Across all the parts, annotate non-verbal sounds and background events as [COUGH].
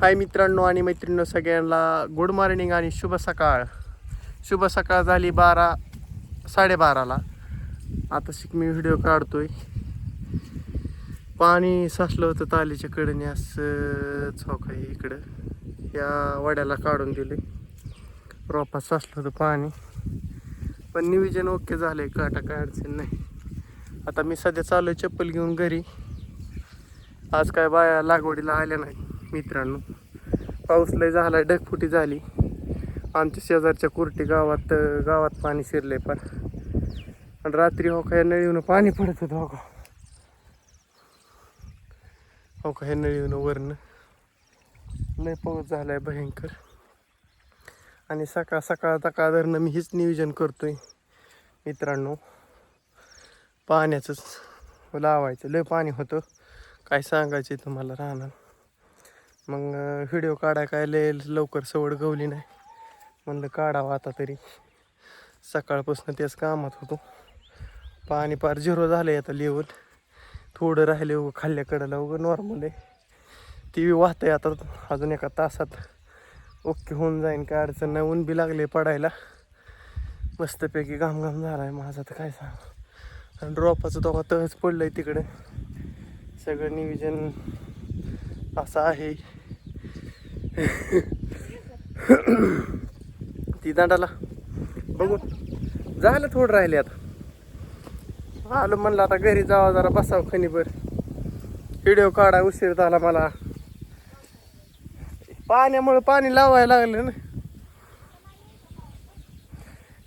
हाय मित्रांनो आणि मैत्रिणींनो सगळ्यांना गुड मॉर्निंग आणि शुभ सकाळ. शुभ सकाळ झाली बारा साडेबाराला. आता शिक मी व्हिडिओ काढतोय. पाणी साचलं होतं तालीच्या कडेने असं चौक आहे इकडं. या वड्याला काढून दिले रोपात साचलं होतं पाणी. पण नियोजन ओके झालंय काटा काय अडचण नाही. आता मी सध्या चालू आहे चप्पल घेऊन घरी. आज काय बाया लागवडीला आल्या नाही मित्रांनो पाऊस लय झाला ढगफुटी झाली. आमच्या शेजारच्या कुर्टी गावात गावात पाणी शिरले पण. आणि रात्री हो का या पाणी पडत होतं हो का? हो का ह्या नळीवून वरनं? लय पाऊस झाला आहे भयंकर. आणि सकाळ सकाळ सकाळ धरणं मी हेच नियोजन करतोय. मित्रांनो पाण्याचंच लावायचं. लय पाणी होतं. काय सांगायचं तुम्हाला राहणार मग व्हिडिओ काढाय काय लय लवकर सवड गवली नाही. म्हणलं काढावं आता तरी. सकाळपासून त्याच कामात होतो. पाणी पार झिरो झालं आता लेवल. थोडं राहिले उगं खाल्ल्याकडं उगं नॉर्मल आहे. ती बी वाहतंय आता अजून एका तासात. ओके होऊन जाईन काय अडचण नाही. ऊन बी लागले पडायला. मस्तपैकी घाम घाम झाला आहे माझा तर काय सांग. आणि ड्रॉपाचं दोघा तहच पडलं आहे तिकडे. सगळं नियोजन असं आहे. ती दांडाला. बघून झालं थोडं राहिले आता. आलो म्हणलं आता घरी जावा जरा बसावं खनीभर. व्हिडिओ काढा उशीर झाला मला. पाण्यामुळे पाणी लावायला लागलं ना.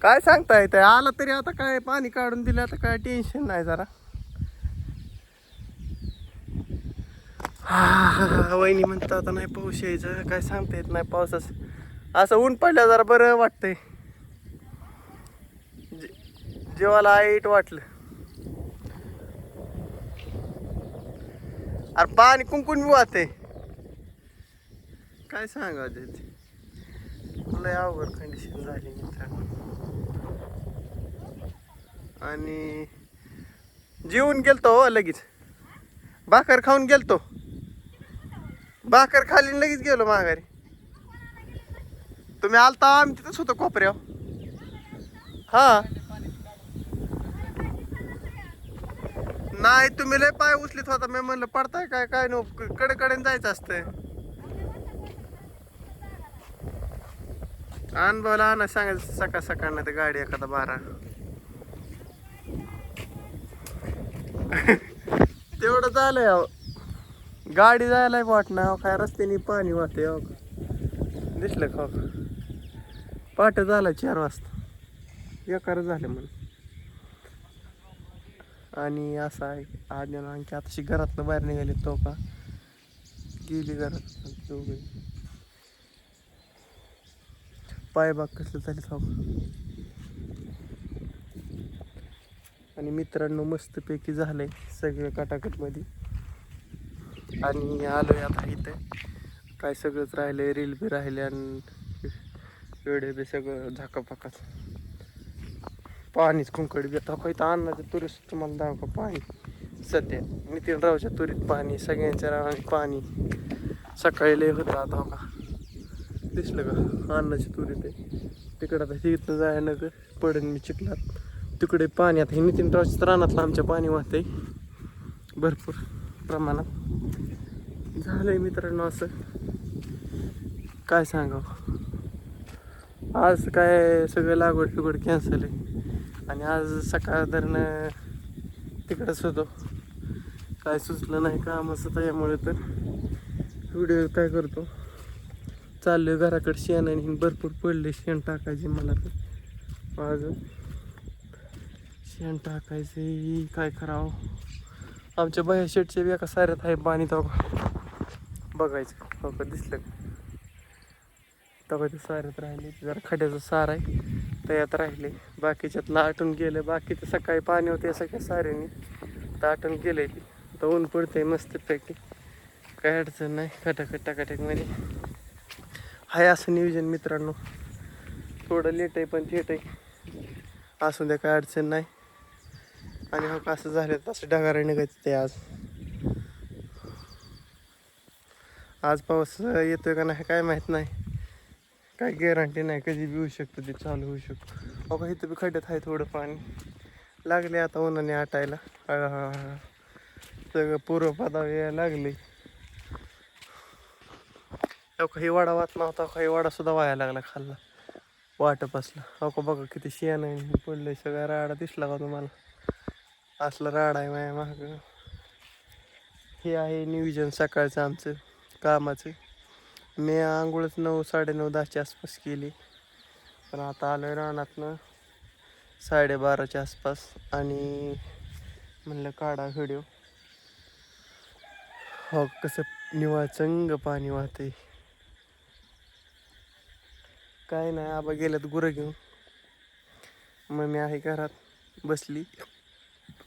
काय सांगता येत आला तरी आता काय पाणी काढून दिलं आता काय टेन्शन नाही जरा. वहिनी म्हणतात आता नाही पाऊस यायचं. काय सांगता येत नाही पावसाच. असं ऊन पडलं जरा बरं वाटतंय. जे- जेवायला आईट वाटलं. अरे पाणी कुंकुण वाहते काय सांगा ते? लय अवघड कंडिशन झाली मित्रांनो. आणि जेवून गेलतो हो लगेच. भाकर खाऊन गेलतो. भाकर खाली लगेच गेलो माघारी. तुम्ही आलता आम्ही तिथंच होतो कोपऱ्यावर. हा. नाही तुम्ही लय पाय उचलीत होता. मी म्हणलं पडताय काय काय नो कडे कडेन जायचं असतंय. अनुभवला आणा सांगायचं सकाळ सकाळ नाही तर गाडी एखादा बारा. [LAUGHS] तेवढं झालंय अहो. गाडी जायला वाटणार हो, काय रस्त्याने पाणी वाहते अहो दिसलं का हो? पाठ झाला चार वाजता. एकार झालं म्हणून. आणि असं आहे आज आणखी आताशी घरातनं बाहेर निघाले तो का? गेली घरात. दोघे पायबाग कसलं झाले तो आणि मित्रांनो मस्तपैकी झालंय सगळं कटाकटमध्ये. आणि आलो आहे आता इथं. काय सगळंच राहिलंय रील बी राहिले आणि वेडे बी सगळं झाकापाकाच. पाणीच कुंकड बी आता इथं अन्नाच्या तुरीस तुम्हाला दाखवा पाणी. सध्या नितीनरावच्या तुरीत पाणी सगळ्यांच्या रावाने पाणी. सकाळी लय होतं आता का दिसलं का? अन्नाची तुरीत आहे. तिकडं आता तिथं जाय नगर पडेन मी चिखलात. तिकडे पाणी आता हे नितीनरावच्या रानातलं आमच्या पाणी वाहतंय. भरपूर. प्रमाणात. झालंय मित्रांनो असं. काय सांगावं? आज काय सगळं लागवड फिगवड कॅन्सल आहे. आणि आज सकाळ धरणं तिकडंच होतो. काय सुचलं नाही काम असं त्यामुळे तर व्हिडिओ काय करतो? चाललोय घराकडे शेण आणि भरपूर पडले शेण टाकायचे मला तर. माझं. शेण टाकायचे काय करावं? आमच्या बाया शेटचे बी एका साऱ्यात आहे पाणी तो बघायचं हो का दिसलं. का तेव्हा ते साऱ्यात राहिले. जरा खड्याचं सार आहे त्यात राहिले. बाकीच्यातलं आटून गेलं. बाकीचं सकाळी पाणी होते सगळ्या साऱ्याने. तर गेले ते. आता ऊन पडतंय मस्तपैकी. काय अडचण नाही. खटाखट टाकाटकमध्ये आहे असं नियोजन मित्रांनो. थोडं लेट आहे पण थेट आहे. असू द्या काय अडचण नाही. आणि हो असं झालं तसं ढगारा निघायचं ते आज. आज पाऊस येतोय का नाही काय माहीत नाही. काय गॅरंटी नाही कधी बी होऊ शकतं ते चालू होऊ शकतो. अगं इथं बी खड्ड्यात आहे थोडं पाणी. लागले आता उन्हाने आटायला. सगळं पूर्व यायला लागले. काही वाडा वाच नव्हता काही वाडा सुद्धा वाया लागला खाल्ला वाटप असला अको बघा किती शेण आहे पडलंय सगळा राडा दिसला का तुम्हाला? असला राड आहे माझ्या मागं. हे आहे नियोजन सकाळचं आमचं कामाचं. मी आंघोळच नऊ साडेनऊ दहाच्या आसपास केली. पण आता आलो आहे रानातनं साडेबाराच्या आसपास आणि म्हणलं काढा व्हिडिओ. हो कसं निवा चंग पाणी वाहतंय. काय नाही आबा गेल्यात गुरं घेऊन. मग मी आहे घरात बसली.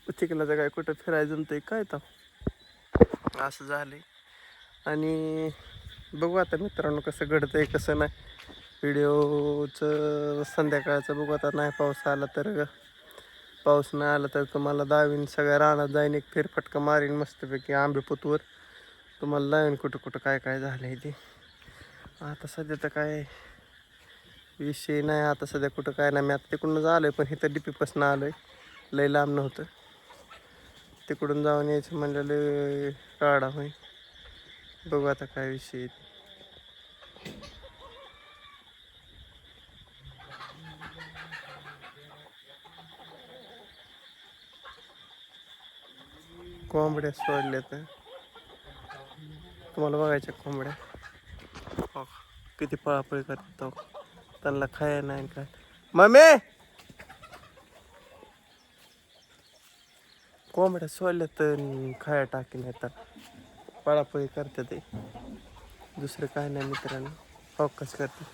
चिखलाचं काय कुठं फिरायला जमतंय काय तर असं झालंय. आणि बघू आता मित्रांनो कसं घडतंय कसं नाही. व्हिडिओचं संध्याकाळचं बघू आता नाही पाऊस आला तर. पाऊस नाही आला तर तुम्हाला दावीन सगळ्या रानात जाईन एक फेरफटका मारीन मस्तपैकी आंबेपुतवर. तुम्हाला लावीन कुठं कुठं काय काय झालं आहे ते. आता सध्या तर काय विषय नाही आता सध्या कुठं काय नाही. मी आता तिकडूनच आहे पण इथं आलो आहे लय लांब नव्हतं. तिकडून जाऊन यायचं म्हणलेलं काढा होई बघू आता काय विषय कोंबड्या सोडल्या तर तुम्हाला बघायच्या कोंबड्या? किती पळापळी करतात त्यांना खाया नाही काय मम्मी कोंबड्या सोडल्या तर खाया टाकी नाही तर पळापळी करते ते. दुसरं काय नाही मित्रांनो. फोकस करते.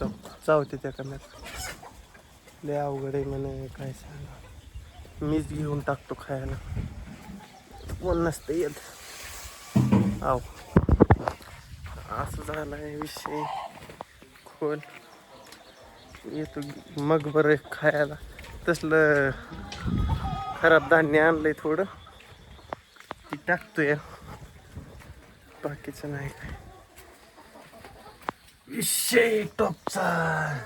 तर चावते त्या कम्यात लय अवघड आहे म्हणे काय सांगा मीच घेऊन टाकतो खायला. कोण नसतं येत. आव. असं झालं आहे विषय. खोल येतो मग बरं खायला. तसलं खराब धान्य आणलंय थोडं. ती टाकतोय. बाकीचं नाही. काय विषय टॉपचा.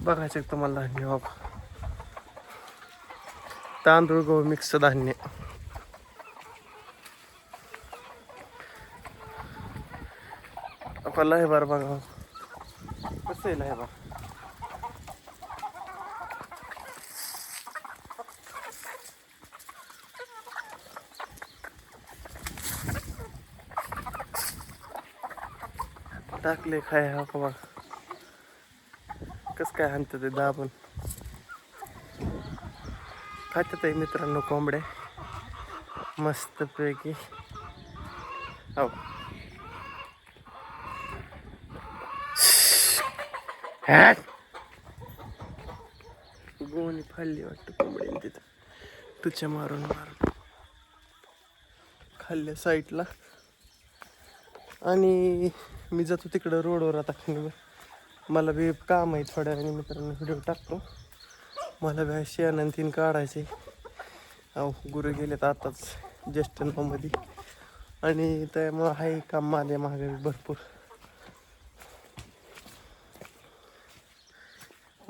बघायचं तुम्हाला धान्य बाबा. तांदूळ गहू मिक्स धान्य. आपण लय बघा हो. कसं आहे लय टाकले खाय हा का बघा कसं काय आणतं ते दाबून खात्यात आहे मित्रांनो कोंबड्या मस्तपैकी हो गोणी फाडली वाटतं कोंबडीने तिथं तुझ्या मारून मारून खाल्ल्या साईडला आणि मी जातो तिकडं रोडवर आता खाली मला बी काम आहे थोड्या वेळाने मित्रांनो व्हिडिओ टाकतो मला बी शेण तीन काढायचे अहो गुरु गेलेत आताच ज्येष्ठ नावमध्ये आणि त्यामुळं आहे काम माझ्या मागे भरपूर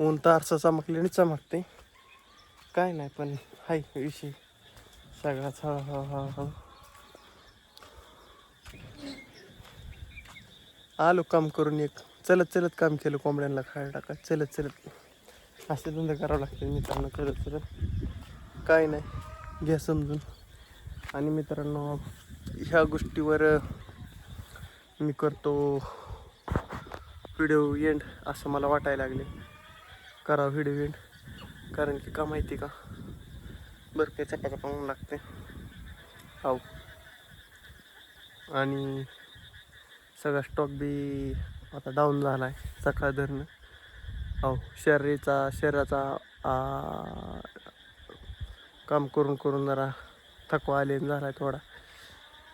ऊन तारसा चमकल्याने चमकते. काय नाही पण हाय विषय. सगळाच हा हा हा हा आलो काम करून एक. चलत चलत काम केलं कोंबड्यांना खायला टाका. चलत चलत. असे धंदा करावं लागते मित्रांनो चलत चलत. काय नाही घ्या समजून. आणि मित्रांनो ह्या गोष्टीवर मी करतो व्हिडिओ एंड असं मला वाटायला लागले. करा व्हिडिओ एंड कारण की का माहिती का? बरं काही चपाचा पाहून लागते. हो आणि सगळा स्टॉक बी आता डाऊन झाला आहे सकाळ धरणं. हो शरीराचा शरीराचा काम करून करून जरा थकवा आले झाला आहे थोडा.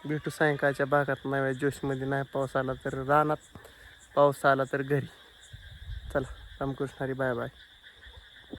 भेटू सायंकाळच्या भागात. नव्या जोशमध्ये नाही पाऊस आला तर रानात पाऊस आला तर घरी. चला. Ramkrishna Hari bye bye.